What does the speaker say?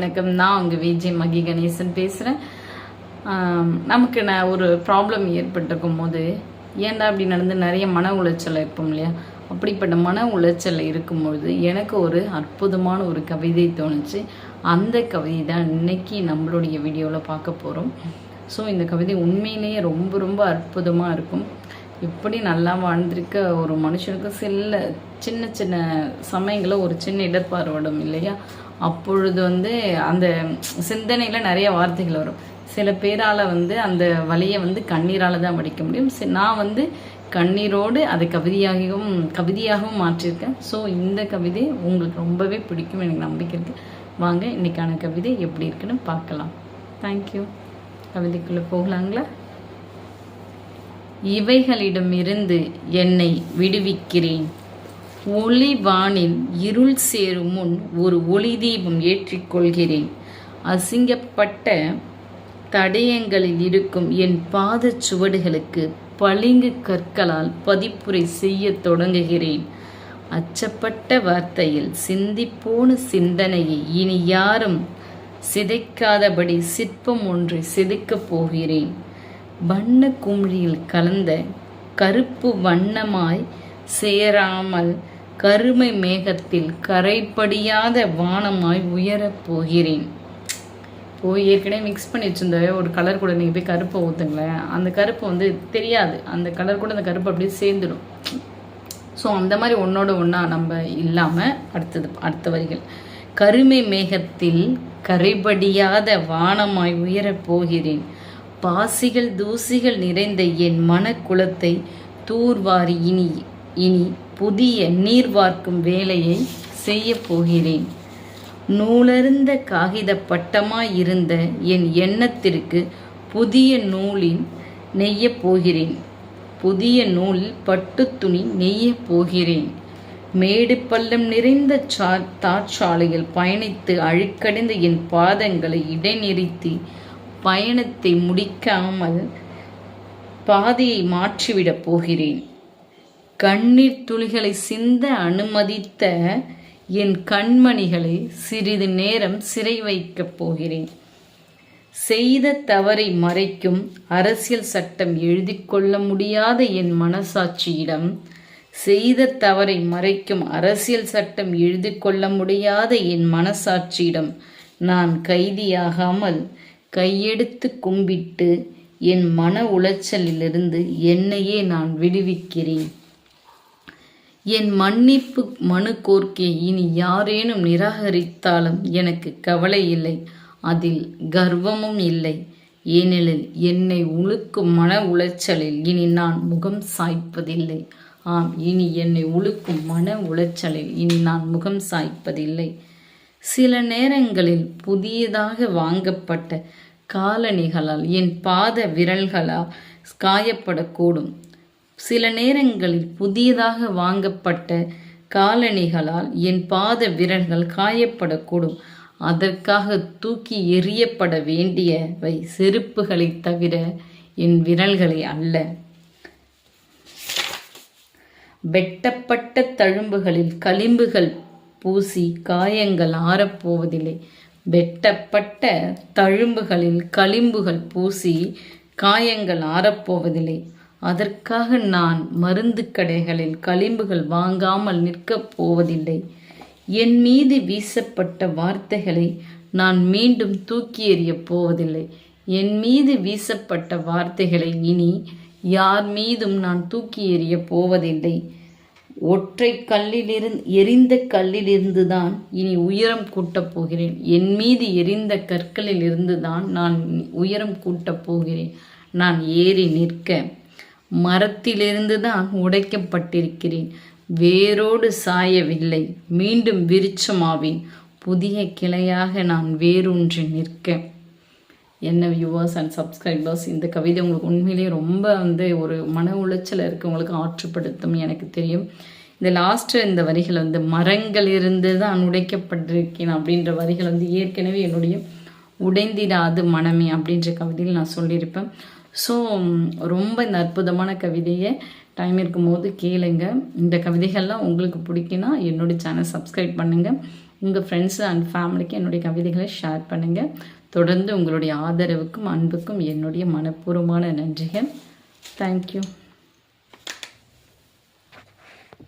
வணக்கம். நான் உங்கள் விஜய் மகி கணேசன் பேசுகிறேன் நமக்கு நான் ஒரு ப்ராப்ளம் ஏற்பட்டிருக்கும் போது ஏன்டா அப்படி நடந்து நிறைய மன உளைச்சல் இருப்போம் இல்லையா? அப்படிப்பட்ட மன உளைச்சல் இருக்கும்பொழுது எனக்கு ஒரு அற்புதமான ஒரு கவிதை தோணுச்சு. அந்த கவிதை தான் இன்னைக்கு நம்மளுடைய வீடியோவில் பார்க்க போகிறோம் ஸோ இந்த கவிதை உண்மையிலேயே ரொம்ப ரொம்ப அற்புதமாக இருக்கும். எப்படி நல்லா வாழ்ந்திருக்க ஒரு மனுஷனுக்கு சில சின்ன சின்ன சமயங்களில் ஒரு சின்ன இடர்பாடுபடும் இல்லையா? அப்பொழுது வந்து அந்த சிந்தனையில் நிறைய வார்த்தைகள் வரும். சில பேரால் வந்து அந்த வழியை வந்து கண்ணீரால் தான் படிக்க முடியும். சி- நான் வந்து கண்ணீரோடு அதை கவிதையாகவும் கவிதையாகவும் மாற்றியிருக்கேன். ஸோ இந்த கவிதை உங்களுக்கு ரொம்பவே பிடிக்கும் எனக்கு நம்பிக்கை இருக்குது வாங்க இன்றைக்கான கவிதை எப்படி இருக்குன்னு பார்க்கலாம். தேங்க்யூ கவிதைக்குள்ளே போகலாங்களா? இவைகளிடமிருந்து என்னை விடுவிக்கிறேன். ஒளி வானில் இருள் சேரும் முன் ஒரு ஒளி தீபம் ஏற்றிக்கொள்கிறேன் அசிங்கப்பட்ட தடயங்களில் இருக்கும் என் பாதச் சுவடுகளுக்கு பளிங்கு கற்களால் பதிப்புரை செய்யத் தொடங்குகிறேன். அச்சப்பட்ட வார்த்தையில் சிந்திப்போன சிந்தனையை இனி யாரும் சிதைக்காதபடி சிற்பம் ஒன்றை செதுக்கப் போகிறேன். வண்ண குமிழியில் கலந்த கருப்பு வண்ணமாய் சேராமல் கருமை மேகத்தில் கரைப்படியாத வானமாய் உயரப் போகிறேன். போய் ஏற்கனவே மிக்ஸ் பண்ணி வச்சிருந்த ஒரு கலர் கூட நீங்கள் போய் கருப்பை ஊற்றுங்களேன் அந்த கருப்பு வந்து தெரியாது. அந்த கலர் கூட அந்த கருப்பு அப்படியே சேர்ந்துடும். ஸோ அந்த மாதிரி ஒன்றோட ஒன்றா நம்ம இல்லாமல் அடுத்தது அடுத்த வரிகள். கருமை மேகத்தில் கரைபடியாத வானமாய் உயரப் போகிறேன். பாசிகள் தூசிகள் நிறைந்த என் மனக்குலத்தை தூர்வாரி இனி இனி புதிய நீர் வார்க்கும் வேலையை செய்யப் போகிறேன். நூலருந்த காகித பட்டமாய் இருந்த என் எண்ணத்திற்கு புதிய நூலில் நெய்யப் போகிறேன். புதிய நூலில் பட்டுத் துணி நெய்யப் போகிறேன். மேடு பள்ளம் நிறைந்த சா தாட்சாலையில் பயணித்து அழுக்கடைந்த என் பாதங்களை இடைநிறுத்தி பயணத்தை முடிக்காமல் பாதையை மாற்றிவிடப் போகிறேன். கண்ணீர் துளிகளை சிந்த அனுமதித்த என் கண்மணிகளை சிறிது நேரம் சிறை வைக்கப் போகிறேன். செய்த தவறை மறைக்கும் அரசியல் சட்டம் எழுதி கொள்ள முடியாத என் மனசாட்சியிடம் செய்த தவறை மறைக்கும் அரசியல் சட்டம் எழுதி கொள்ள முடியாத என் மனசாட்சியிடம் நான் கைதியாகாமல் கையெடுத்து கும்பிட்டு என் மன உளைச்சலிலிருந்து என்னையே நான் விடுவிக்கிறேன். என் மன்னிப்பு மனு கோர்க்கை இனி யாரேனும் நிராகரித்தாலும் எனக்கு கவலை இல்லை. அதில் கர்வமும் இல்லை. ஏனெனில் என்னை உழுக்கும் மன உளைச்சலில் இனி நான் முகம் சாய்ப்பதில்லை. ஆம் இனி என்னை உழுக்கும் மன உளைச்சலில் இனி நான் முகம் சாய்ப்பதில்லை. சில நேரங்களில் புதியதாக வாங்கப்பட்ட காலணிகளால் என் பாத விரல்களால் காயப்படக்கூடும். சில நேரங்களில் புதியதாக வாங்கப்பட்ட காலணிகளால் என் பாத விரல்கள் காயப்படக்கூடும். அதற்காக தூக்கி எறியப்பட வேண்டியவை செருப்புகளை தவிர என் விரல்களை அல்ல. வெட்டப்பட்ட தழும்புகளில் களிம்புகள் பூசி காயங்கள் ஆறப்போவதில்லை. வெட்டப்பட்ட தழும்புகளில் களிம்புகள் பூசி காயங்கள் ஆறப்போவதில்லை. அதற்காக நான் மருந்து கடைகளில் களிம்புகள் வாங்காமல் நிற்கப் போவதில்லை. என் மீது வீசப்பட்ட வார்த்தைகளை நான் மீண்டும் தூக்கி எறியப் போவதில்லை. என் மீது வீசப்பட்ட வார்த்தைகளை இனி யார் மீதும் நான் தூக்கி எறியப் போவதில்லை. ஒற்றை கல்லிலிருந்து எரிந்த கல்லிலிருந்து தான் இனி உயரம் கூட்டப் போகிறேன். என் மீது எரிந்த கற்களில் இருந்து தான் நான் உயரம் கூட்டப் போகிறேன். நான் ஏறி நிற்க மரத்திலிருந்து தான் உடைக்கப்பட்டிருக்கிறேன். வேரோடு சாயவில்லை. மீண்டும் விருச்சமாவேன் புதிய கிளையாக நான் வேரூன்றி நிற்க. என்ன வியூவர்ஸ் அண்ட் சப்ஸ்கிரைபர்ஸ் இந்த கவிதை உங்களுக்கு உண்மையிலேயே ரொம்ப வந்து ஒரு மன உளைச்சல் இருக்கவங்களுக்கு ஆற்றுப்படுத்தும் எனக்கு தெரியும். இந்த லாஸ்ட்டு இந்த வரிகள் வந்து மரங்களிலிருந்து தான் உடைக்கப்பட்டிருக்கேன் அப்படின்ற வரிகள் வந்து ஏற்கனவே என்னுடைய உடைந்திடாது மனமே அப்படின்ற கவிதையில் நான் சொல்லியிருப்பேன். ஸோ ரொம்ப இந்த அற்புதமான கவிதையை டைம் இருக்கும்போது கேளுங்க. இந்த கவிதைகள்லாம் உங்களுக்கு பிடிக்குன்னா என்னுடைய சேனல் சப்ஸ்கிரைப் பண்ணுங்கள் உங்கள் ஃப்ரெண்ட்ஸு அண்ட் ஃபேமிலிக்கு என்னுடைய கவிதைகளை ஷேர் பண்ணுங்கள் தொடர்ந்து உங்களுடைய ஆதரவுக்கும் அன்புக்கும் என்னுடைய மனப்பூர்வமான நன்றிகள். தேங்க்யூ